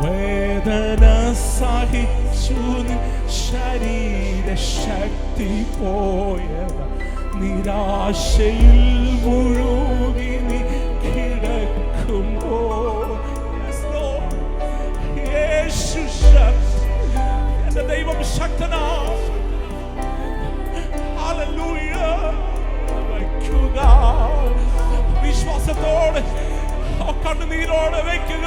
വേദന സഹിച്ചു ശരീര ശക്തി പോയവ നിരാശയിൽ മുഴുകി നീ കിടക്കുമ്പോ. യേശു എന്റെ ദൈവം ശക്തനാ. വിശ്വാസത്തോടെ കണ്ണുനീരോടെ വയ്ക്കുക.